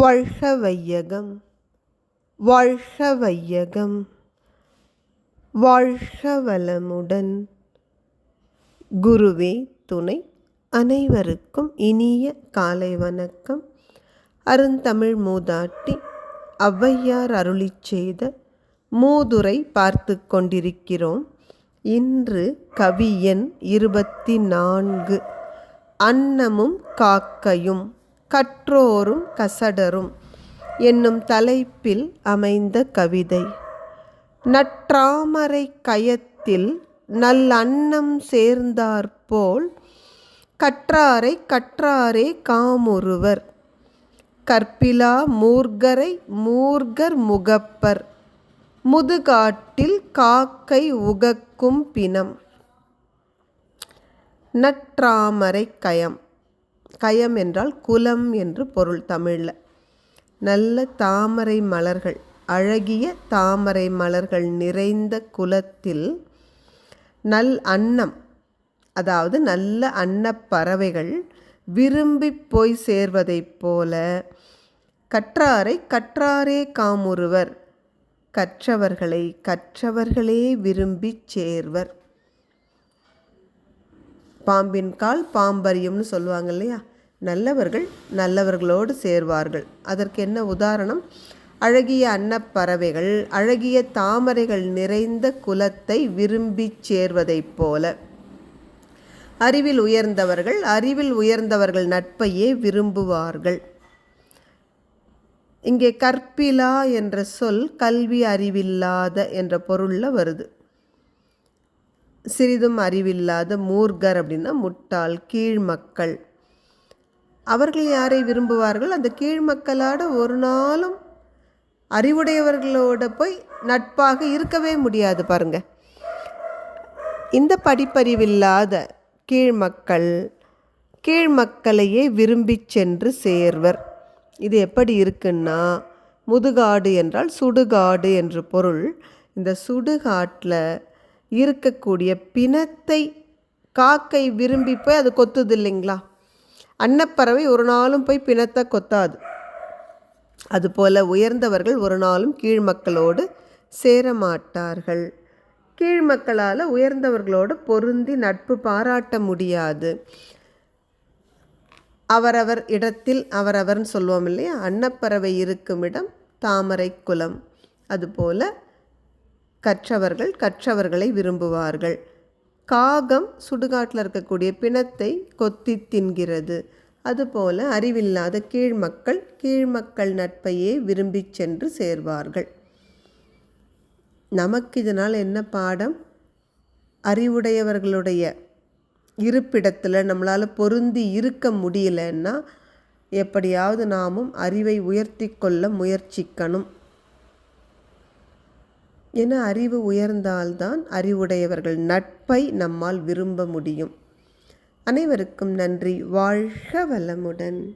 வாழ்க வையகம் வாழ்க வையகம் வாழ்க வளமுடன் குருவே துணை அனைவருக்கும் இனிய காலை வணக்கம். அருந்தமிழ் மூதாட்டி ஔவையார் அருளிச் செய்த மூதுரை பார்த்து கொண்டிருக்கிறோம். இன்று கவியன் இருபத்தி நான்கு. அன்னமும் காக்கையும். கற்றோரும் கசடரும் என்னும் தலைப்பில் அமைந்த கவிதை. நற்றாமரை கயத்தில் நல்லன்னம் சேர்ந்தாற்போல் கற்றாரை கற்றாரே காமுறுவர் கற்பிலா மூர்கரை மூர்கர் முகப்பர். முதுகாட்டில் காக்கை உகக்கும் பிணம். நற்றாமரை கயம். கயம் என்றால் குலம் என்று பொருள் தமிழில். நல்ல தாமரை மலர்கள் அழகிய தாமரை மலர்கள் நிறைந்த குலத்தில் நல் அன்னம் அதாவது நல்ல அன்னப் பறவைகள் விரும்பி போய் சேர்வதைப் போல கற்றாரை கற்றாரே காமுறுவர் கற்றவர்களை கற்றவர்களே விரும்பிச் சேர்வர். பாம்பின் கால் பாம்பரியும்னு சொல்லுவாங்க இல்லையா? நல்லவர்கள் நல்லவர்களோடு சேர்வார்கள். அதற்கு என்ன உதாரணம்? அழகிய அன்னப்பறவைகள் அழகிய தாமரைகள் நிறைந்த குலத்தை விரும்பி சேர்வதைப் போல. அறிவில் உயர்ந்தவர்கள் அறிவில் உயர்ந்தவர்கள் நட்பையே விரும்புவார்கள். இங்கே கற்பிலா என்ற சொல் கல்வி அறிவில்லாத என்ற பொருளில் வருது. சிறிதும் அறிவில்லாத மூர்கர் அப்படின்னா முட்டாள் கீழ் மக்கள். அவர்கள் யாரை விரும்புவார்கள்? அந்த கீழ் மக்களோட ஒரு நாளும் அறிவுடையவர்களோட போய் நட்பாக இருக்கவே முடியாது பாருங்க. இந்த படிப்பறிவில்லாத கீழ் மக்கள் கீழ் மக்களையே விரும்பி சென்று சேர்வர். இது எப்படி இருக்குன்னா முதுகாடு என்றால் சுடுகாடு என்று பொருள். இந்த சுடுகாட்டில் இருக்கக்கூடிய பிணத்தை காக்கை விரும்பி போய் அது கொத்துது இல்லைங்களா? அன்னப்பறவை ஒரு நாளும் போய் பிணத்தை கொத்தாது. அதுபோல் உயர்ந்தவர்கள் ஒரு நாளும் கீழ் மக்களோடு சேரமாட்டார்கள் கீழ் மக்களால் உயர்ந்தவர்களோடு பொருந்தி நட்பு பாராட்ட முடியாது. அவரவர் இடத்தில் அவரவர்னு சொல்லுவோம் இல்லையா? அன்னப்பறவை இருக்கும் இடம் தாமரை குலம் அதுபோல் கற்றவர்கள் கற்றவர்களை விரும்புவார்கள். காகம் சுடுகாட்டில் இருக்கக்கூடிய பிணத்தை கொத்தி தின்கிறது. அதுபோல அறிவில்லாத கீழ்மக்கள் கீழ்மக்கள் நட்பையே விரும்பி சென்று சேர்வார்கள். நமக்கு இதனால் என்ன பாடம்? அறிவுடையவர்களுடைய இருப்பிடத்தில் நம்மளால் பொருந்தி இருக்க முடியலன்னா எப்படியாவது நாமும் அறிவை உயர்த்தி கொள்ள முயற்சிக்கணும். என அறிவு உயர்ந்தால்தான் அறிவுடையவர்கள் நட்பை நம்மால் விரும்ப முடியும். அனைவருக்கும் நன்றி. வாழ்க வளமுடன்.